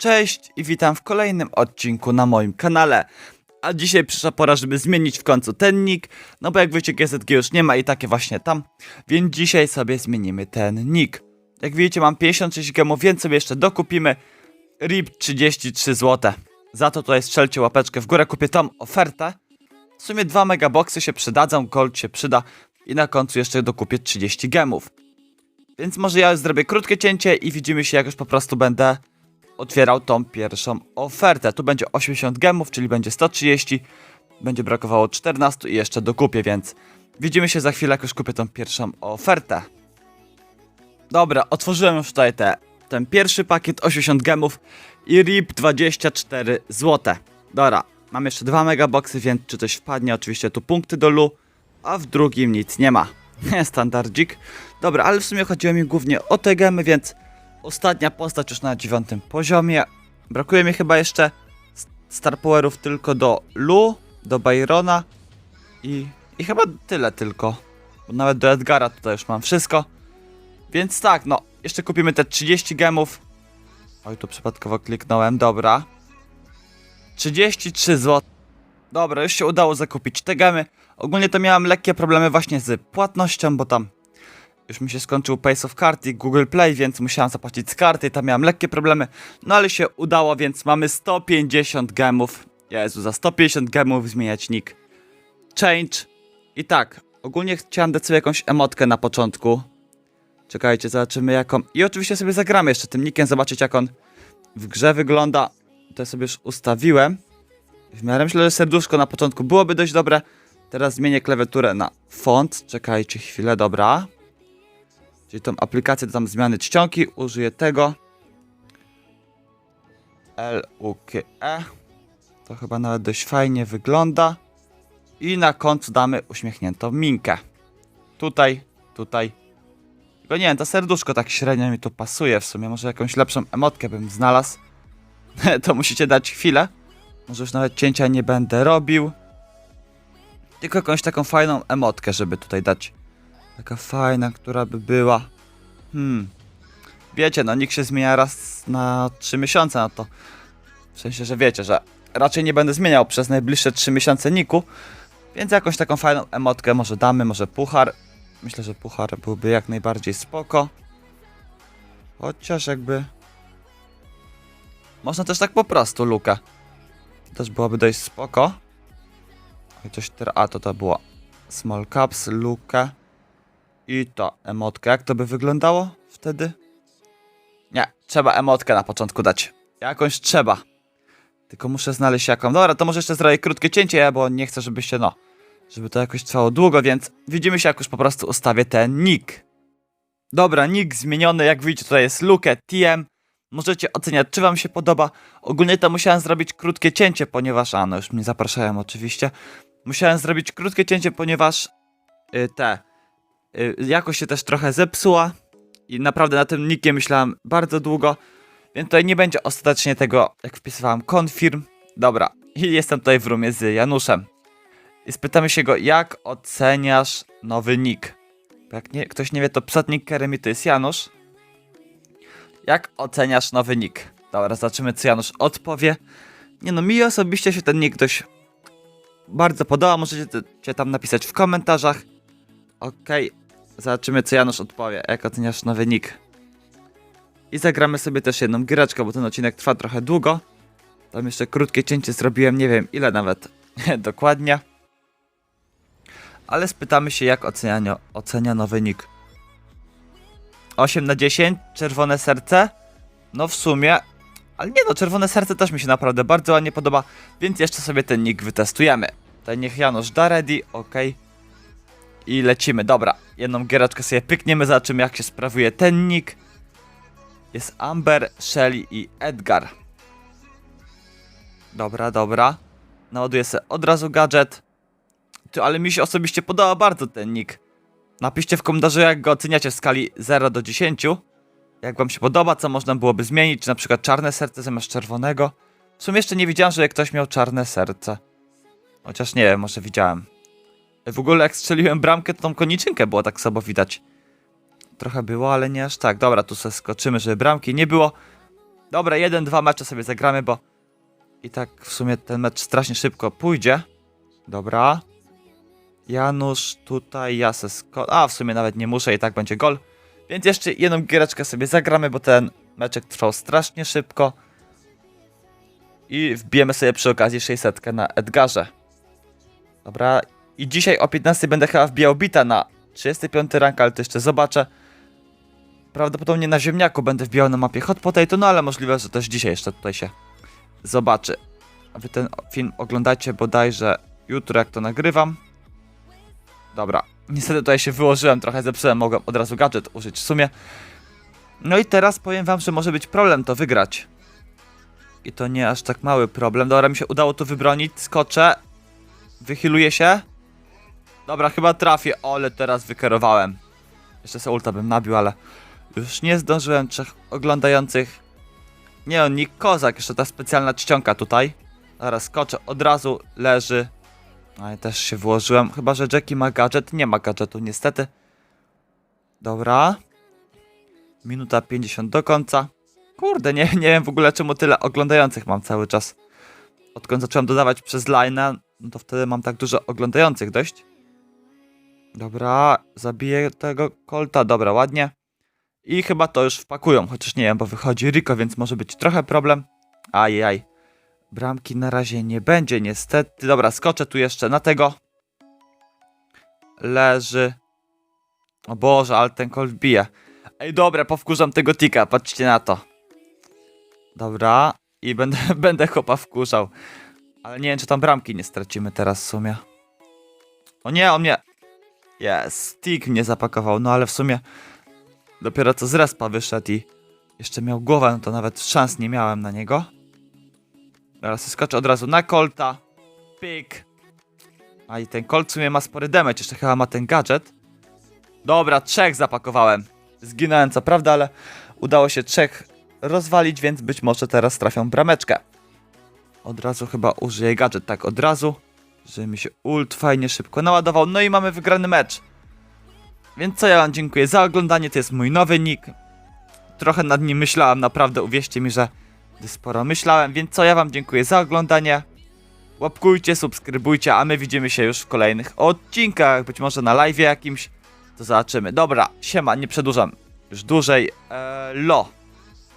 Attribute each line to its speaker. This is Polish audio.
Speaker 1: Cześć i witam w kolejnym odcinku na moim kanale. A dzisiaj przyszła pora, żeby zmienić w końcu ten nick, no bo jak wiecie GZG już nie ma i takie właśnie tam, więc dzisiaj sobie zmienimy ten nick. Jak widzicie mam 56 gemów, więc sobie jeszcze dokupimy RIP 33 zł. Za to tutaj strzelcie łapeczkę w górę, kupię tą ofertę. W sumie dwa megaboxy się przydadzą, gold się przyda i na końcu jeszcze dokupię 30 gemów. Więc może ja zrobię krótkie cięcie i widzimy się jak już po prostu będę otwierał tą pierwszą ofertę. Tu będzie 80 gemów, czyli będzie 130. Będzie brakowało 14 i jeszcze dokupię, więc widzimy się za chwilę, jak już kupię tą pierwszą ofertę. Dobra, otworzyłem już tutaj te, ten pierwszy pakiet 80 gemów i RIP 24 zł. Dobra, mam jeszcze dwa megaboxy, więc czy coś wpadnie, oczywiście tu punkty do lu, a w drugim nic nie ma. Standardzik. Dobra, ale w sumie chodziło mi głównie o te gemy, więc ostatnia postać już na dziewiątym poziomie. Brakuje mi chyba jeszcze Star Powerów tylko do Lu, do Byrona i, i chyba tyle tylko. Bo nawet do Edgara tutaj już mam wszystko. Więc tak, no, jeszcze kupimy te 30 gemów. Oj, tu przypadkowo kliknąłem, dobra. 33 zł. Dobra, już się udało zakupić te gemy. Ogólnie to miałem lekkie problemy właśnie z płatnością, bo tam już mi się skończył Pace of Card i Google Play, więc musiałem zapłacić z karty i tam miałem lekkie problemy. No ale się udało, więc mamy 150 gemów. Jezu, za 150 gemów zmieniać nick. Change. I tak, ogólnie chciałem dać sobie jakąś emotkę na początku. Czekajcie, zobaczymy jaką. I oczywiście sobie zagramy jeszcze tym nickiem, zobaczyć jak on w grze wygląda. To sobie już ustawiłem. W miarę myślę, że serduszko na początku byłoby dość dobre. Teraz zmienię klawiaturę na font. Czekajcie chwilę, dobra. Czyli tą aplikację do tam zmiany czcionki. Użyję tego. L-U-K-E. To chyba nawet dość fajnie wygląda. I na końcu damy uśmiechniętą minkę. Tutaj, tutaj. Tylko nie wiem, to serduszko tak średnio mi tu pasuje w sumie. Może jakąś lepszą emotkę bym znalazł. to musicie dać chwilę. Może już nawet cięcia nie będę robił. Tylko jakąś taką fajną emotkę, żeby tutaj dać. Taka fajna, która by była. Hmm. Wiecie, no nikt się zmienia raz na 3 miesiące, no to. W sensie, że wiecie, że raczej nie będę zmieniał przez najbliższe 3 miesiące niku. Więc jakąś taką fajną emotkę może damy, może puchar. Myślę, że puchar byłby jak najbardziej spoko. Chociaż jakby. Można też tak po prostu, Luka. Też byłoby dość spoko. I coś teraz. A to to było Small Caps, Luka. I to emotkę. Jak to by wyglądało wtedy? Nie, trzeba emotkę na początku dać. Jakąś trzeba. Tylko muszę znaleźć jaką. Dobra, to może jeszcze zrobię krótkie cięcie, bo nie chcę, żebyście, no, żeby to jakoś trwało długo, więc widzimy się, jak już po prostu ustawię ten nick. Dobra, nick zmieniony, jak widzicie, tutaj jest Luke TM. Możecie oceniać, czy wam się podoba. Ogólnie to musiałem zrobić krótkie cięcie, ponieważ, a no już mnie zapraszają oczywiście. Musiałem zrobić krótkie cięcie, ponieważ y, te y, jakość się też trochę zepsuła i naprawdę na tym nickiem myślałem bardzo długo, więc tutaj nie będzie ostatecznie tego, jak wpisywałem confirm. Dobra, i jestem tutaj w roomie z Januszem. I spytamy się go, jak oceniasz nowy nick? Bo Jak nie, ktoś nie wie, to przed nickerem to jest Janusz. Jak oceniasz nowy nick? Dobra, zobaczymy, co Janusz odpowie. Nie no, mi osobiście się ten nick dość bardzo podoba. Możecie tam napisać w komentarzach. Okej, zobaczymy, co Janusz odpowie. Jak oceniasz nowy nick? I zagramy sobie też jedną giereczkę, bo ten odcinek trwa trochę długo. Tam jeszcze krótkie cięcie zrobiłem, nie wiem ile nawet dokładnie. Ale spytamy się, jak ocenia, ocenia nowy nick. 8 na 10, czerwone serce. No w sumie. Ale nie no, czerwone serce też mi się naprawdę bardzo ładnie podoba, więc jeszcze sobie ten nick wytestujemy. Tutaj niech Janusz da ready, ok. I lecimy, dobra. Jedną giereczkę sobie pykniemy, zobaczymy jak się sprawuje ten nick. Jest Amber, Shelly i Edgar. Dobra, dobra. Naładuję sobie od razu gadżet. Ty, ale mi się osobiście podoba bardzo ten nick. Napiszcie w komentarzu, jak go oceniacie w skali 0 do 10. Jak wam się podoba, co można byłoby zmienić, czy na przykład czarne serce zamiast czerwonego. W sumie jeszcze nie widziałem, że ktoś miał czarne serce. Chociaż nie może widziałem. W ogóle jak strzeliłem bramkę, to tą koniczynkę było tak słabo widać. Trochę było, ale nie aż tak. Dobra, tu sobie skoczymy, żeby bramki nie było. Dobra, jeden, dwa mecze sobie zagramy, bo i tak w sumie ten mecz strasznie szybko pójdzie. Dobra. Janusz tutaj, ja se sko- A, w sumie nawet nie muszę i tak będzie gol. Więc jeszcze jedną giereczkę sobie zagramy, bo ten meczek trwał strasznie szybko. I wbijemy sobie przy okazji 600 na Edgarze. Dobra. I dzisiaj o 15 będę chyba wbijał bita na 35 rank, ale to jeszcze zobaczę. Prawdopodobnie na ziemniaku będę wbijał na mapie Hot Potato, no ale możliwe, że też dzisiaj jeszcze tutaj się zobaczy. A wy ten film oglądacie bodajże jutro, jak to nagrywam. Dobra. Niestety tutaj się wyłożyłem, trochę zepsułem, mogłem od razu gadżet użyć w sumie. No i teraz powiem wam, że może być problem to wygrać. I to nie aż tak mały problem. Dobra, mi się udało tu wybronić, skoczę. Wychyluję się. Dobra, chyba trafię, ale teraz wykierowałem. Jeszcze se ulta bym nabił, ale już nie zdążyłem trzech oglądających. Nie on, Nick Kozak, jeszcze ta specjalna czcionka tutaj. Zaraz skoczę, od razu leży. A ja też się włożyłem, chyba że Jackie ma gadżet. Nie ma gadżetu, niestety. Dobra. Minuta 50 do końca. Kurde, nie, nie wiem w ogóle czemu tyle oglądających mam cały czas. Odkąd zacząłem dodawać przez line'a, no to wtedy mam tak dużo oglądających dość. Dobra, zabiję tego kolta, dobra, ładnie. I chyba to już wpakują, chociaż nie wiem, bo wychodzi Rico, więc może być trochę problem. Ajaj. Bramki na razie nie będzie, niestety. Dobra, skoczę tu jeszcze na tego. Leży. O Boże, ale ten kolt bije. Ej, dobra, powkurzam tego tika, patrzcie na to. Dobra, i będę, będę chłopa wkurzał. Ale nie wiem, czy tam bramki nie stracimy teraz w sumie. O nie, on mnie... Jest, tik mnie zapakował, no ale w sumie dopiero co z respa wyszedł i jeszcze miał głowę, no to nawet szans nie miałem na niego. Teraz skoczę od razu na kolta. Pyk. A i ten kolt w sumie ma spory damage, jeszcze chyba ma ten gadżet. Dobra, trzech zapakowałem. Zginąłem co prawda, ale udało się trzech rozwalić, więc być może teraz trafią brameczkę. Od razu chyba użyję gadżet, tak od razu. Żeby mi się ult fajnie szybko naładował. No i mamy wygrany mecz. Więc co ja wam dziękuję za oglądanie, to jest mój nowy nick. Trochę nad nim myślałem, naprawdę uwierzcie mi, że sporo myślałem, więc co ja wam dziękuję za oglądanie. Łapkujcie, subskrybujcie, a my widzimy się już w kolejnych odcinkach, być może na live jakimś. To zobaczymy. Dobra, siema, nie przedłużam już dłużej. Eee, lo.